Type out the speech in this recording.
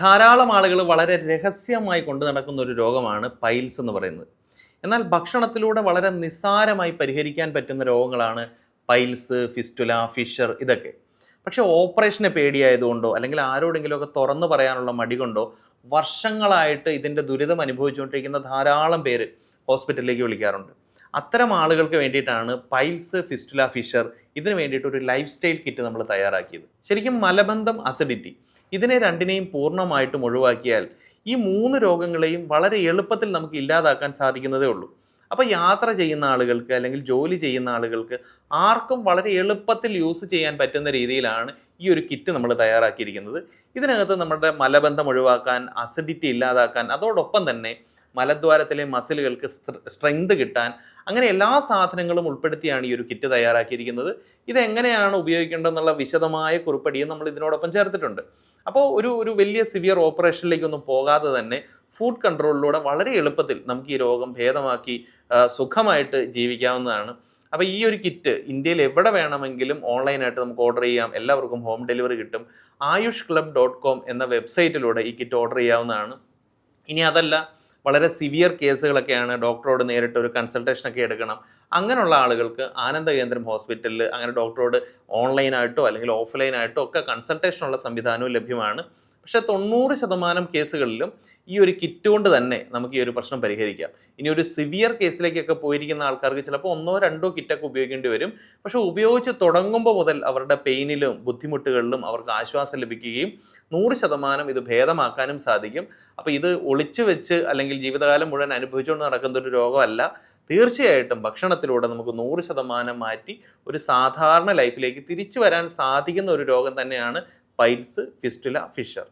ധാരാളം ആളുകൾ വളരെ രഹസ്യമായി കൊണ്ടു നടക്കുന്ന ഒരു രോഗമാണ് പൈൽസ് എന്ന് പറയുന്നത്. എന്നാൽ ഭക്ഷണത്തിലൂടെ വളരെ നിസ്സാരമായി പരിഹരിക്കാൻ പറ്റുന്ന രോഗങ്ങളാണ് പൈൽസ് ഫിസ്റ്റുല ഫിഷർ ഇതൊക്കെ. പക്ഷേ ഓപ്പറേഷനെ പേടിയായതുകൊണ്ടോ അല്ലെങ്കിൽ ആരോടെങ്കിലുമൊക്കെ തുറന്നു പറയാനുള്ള മടി കൊണ്ടോ വർഷങ്ങളായിട്ട് ഇതിന്റെ ദുരിതം അനുഭവിച്ചുകൊണ്ടിരിക്കുന്ന ധാരാളം പേര് ഹോസ്പിറ്റലിലേക്ക് വിളിക്കാറുണ്ട്. അത്തരം ആളുകൾക്ക് വേണ്ടിയിട്ടാണ് പൈൽസ് ഫിസ്റ്റുല ഫിഷർ ഇതിനു വേണ്ടിയിട്ട് ഒരു ലൈഫ് സ്റ്റൈൽ കിറ്റ് നമ്മൾ തയ്യാറാക്കിയത്. ശരിക്കും മലബന്ധം അസിഡിറ്റി ഇതിനെ രണ്ടിനെയും പൂർണമായിട്ടും ഒഴിവാക്കിയാൽ ഈ മൂന്ന് രോഗങ്ങളെയും വളരെ എളുപ്പത്തിൽ നമുക്ക് ഇല്ലാതാക്കാൻ സാധിക്കുന്നതേ ഉള്ളൂ. അപ്പോൾ യാത്ര ചെയ്യുന്ന ആളുകൾക്ക് അല്ലെങ്കിൽ ജോലി ചെയ്യുന്ന ആളുകൾക്ക് ആർക്കും വളരെ എളുപ്പത്തിൽ യൂസ് ചെയ്യാൻ പറ്റുന്ന രീതിയിലാണ് ഈ ഒരു കിറ്റ് നമ്മൾ തയ്യാറാക്കിയിരിക്കുന്നത്. ഇതിനകത്ത് നമ്മുടെ മലബന്ധം ഒഴിവാക്കാൻ അസിഡിറ്റി ഇല്ലാതാക്കാൻ അതോടൊപ്പം തന്നെ മലദ്വാരത്തിലെ മസിലുകൾക്ക് സ്ട്രെങ്ത് കിട്ടാൻ അങ്ങനെ എല്ലാ സാധനങ്ങളും ഉൾപ്പെടുത്തിയാണ് ഈ ഒരു കിറ്റ് തയ്യാറാക്കിയിരിക്കുന്നത്. ഇതെങ്ങനെയാണ് ഉപയോഗിക്കേണ്ടതെന്നുള്ള വിശദമായ കുറിപ്പടിയും നമ്മൾ ഇതിനോടൊപ്പം ചേർത്തിട്ടുണ്ട്. അപ്പോൾ ഒരു ഒരു വലിയ സിവിയർ ഓപ്പറേഷനിലേക്കൊന്നും പോകാതെ തന്നെ ഫുഡ് കൺട്രോളിലൂടെ വളരെ എളുപ്പത്തിൽ നമുക്ക് ഈ രോഗം ഭേദമാക്കി സുഖമായിട്ട് ജീവിക്കാവുന്നതാണ്. അപ്പോൾ ഈ ഒരു കിറ്റ് ഇന്ത്യയിൽ എവിടെ വേണമെങ്കിലും ഓൺലൈനായിട്ട് നമുക്ക് ഓർഡർ ചെയ്യാം. എല്ലാവർക്കും ഹോം ഡെലിവറി കിട്ടും. ആയുഷ് ക്ലബ് ഡോട്ട് കോം എന്ന വെബ്സൈറ്റിലൂടെ ഈ കിറ്റ് ഓർഡർ ചെയ്യാവുന്നതാണ്. ഇനി അതല്ല വളരെ സിവിയർ കേസുകളൊക്കെയാണ് ഡോക്ടറോട് നേരിട്ട് ഒരു കൺസൾട്ടേഷനൊക്കെ എടുക്കണം. അങ്ങനെയുള്ള ആളുകൾക്ക് ആനന്ദ കേന്ദ്രം ഹോസ്പിറ്റലിൽ അങ്ങനെ ഡോക്ടറോട് ഓൺലൈനായിട്ടോ അല്ലെങ്കിൽ ഓഫ്ലൈനായിട്ടോ ഒക്കെ കൺസൾട്ടേഷനുള്ള സംവിധാനവും ലഭ്യമാണ്. പക്ഷേ തൊണ്ണൂറ് ശതമാനം കേസുകളിലും ഈ ഒരു കിറ്റ് കൊണ്ട് തന്നെ നമുക്ക് ഈ ഒരു പ്രശ്നം പരിഹരിക്കാം. ഇനി ഒരു സിവിയർ കേസിലേക്കൊക്കെ പോയിരിക്കുന്ന ആൾക്കാർക്ക് ചിലപ്പോൾ ഒന്നോ രണ്ടോ കിറ്റൊക്കെ ഉപയോഗിക്കേണ്ടി വരും. പക്ഷേ ഉപയോഗിച്ച് തുടങ്ങുമ്പോൾ മുതൽ അവരുടെ പെയിനിലും ബുദ്ധിമുട്ടുകളിലും അവർക്ക് ആശ്വാസം ലഭിക്കുകയും നൂറ് ശതമാനം ഇത് ഭേദമാക്കാനും സാധിക്കും. അപ്പോൾ ഇത് ഒളിച്ചു വെച്ച് അല്ലെങ്കിൽ ജീവിതകാലം മുഴുവൻ അനുഭവിച്ചുകൊണ്ട് നടക്കുന്ന ഒരു രോഗമല്ല. തീർച്ചയായിട്ടും ഭക്ഷണത്തിലൂടെ നമുക്ക് നൂറ് ശതമാനം മാറ്റി ഒരു സാധാരണ ലൈഫിലേക്ക് തിരിച്ചു വരാൻ സാധിക്കുന്ന ഒരു രോഗം തന്നെയാണ് പൈൽസ് ഫിസ്റ്റുല ഫിഷർ.